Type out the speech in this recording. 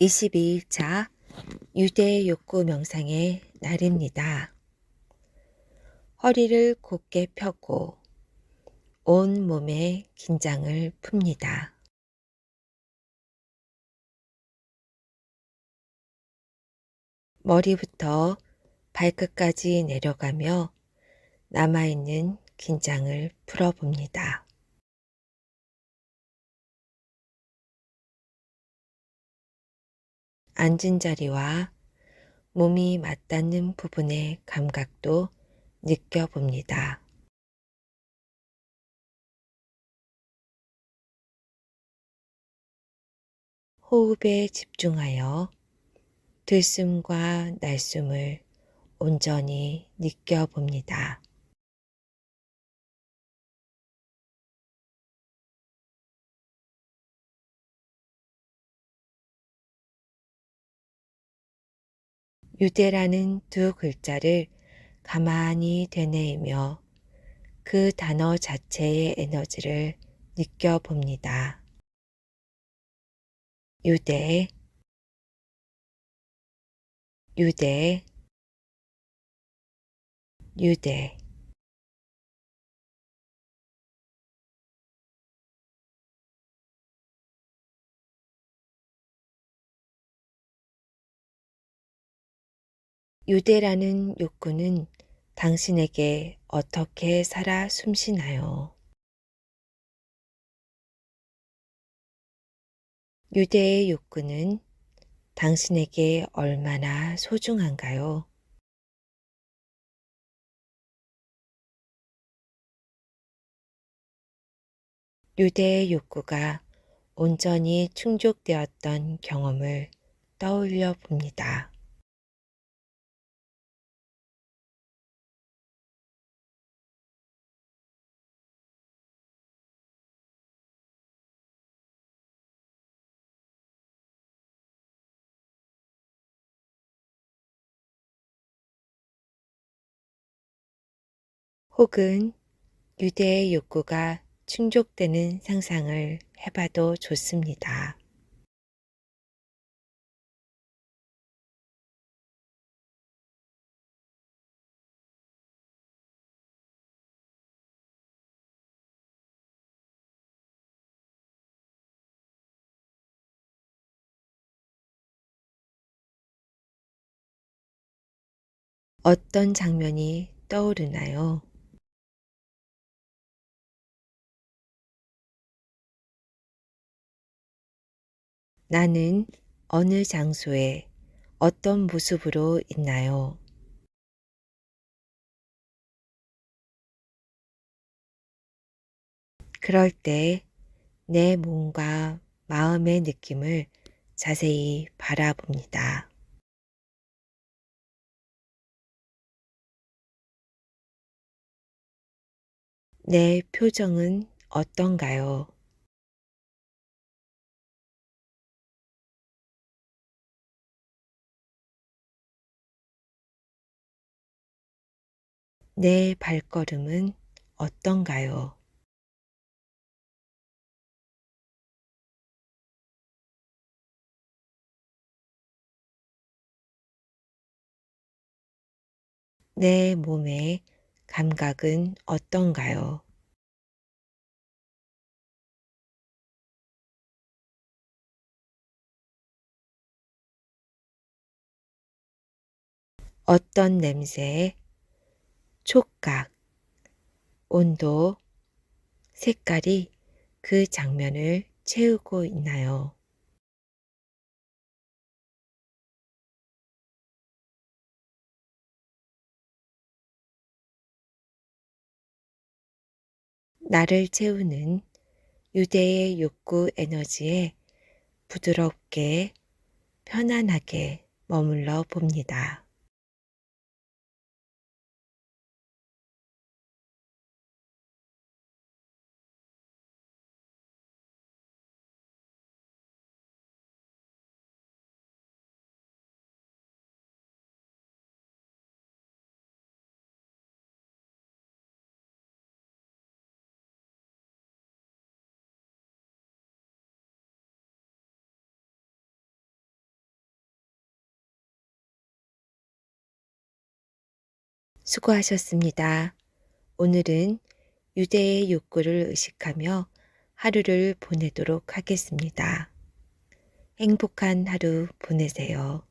22일차 유대 욕구 명상의 날입니다. 허리를 곧게 펴고 온 몸에 긴장을 풉니다. 머리부터 발끝까지 내려가며 남아있는 긴장을 풀어봅니다. 앉은 자리와 몸이 맞닿는 부분의 감각도 느껴봅니다. 호흡에 집중하여 들숨과 날숨을 온전히 느껴봅니다. 유대라는 두 글자를 가만히 되뇌이며 그 단어 자체의 에너지를 느껴봅니다. 유대, 유대, 유대. 유대라는 욕구는 당신에게 어떻게 살아 숨쉬나요? 유대의 욕구는 당신에게 얼마나 소중한가요? 유대의 욕구가 온전히 충족되었던 경험을 떠올려 봅니다. 혹은 유대의 욕구가 충족되는 상상을 해봐도 좋습니다. 어떤 장면이 떠오르나요? 나는 어느 장소에 어떤 모습으로 있나요? 그럴 때 내 몸과 마음의 느낌을 자세히 바라봅니다. 내 표정은 어떤가요? 내 발걸음은 어떤가요? 내 몸의 감각은 어떤가요? 어떤 냄새, 촉각, 온도, 색깔이 그 장면을 채우고 있나요? 나를 채우는 유대의 욕구 에너지에 부드럽게 편안하게 머물러 봅니다. 수고하셨습니다. 오늘은 유대의 욕구를 의식하며 하루를 보내도록 하겠습니다. 행복한 하루 보내세요.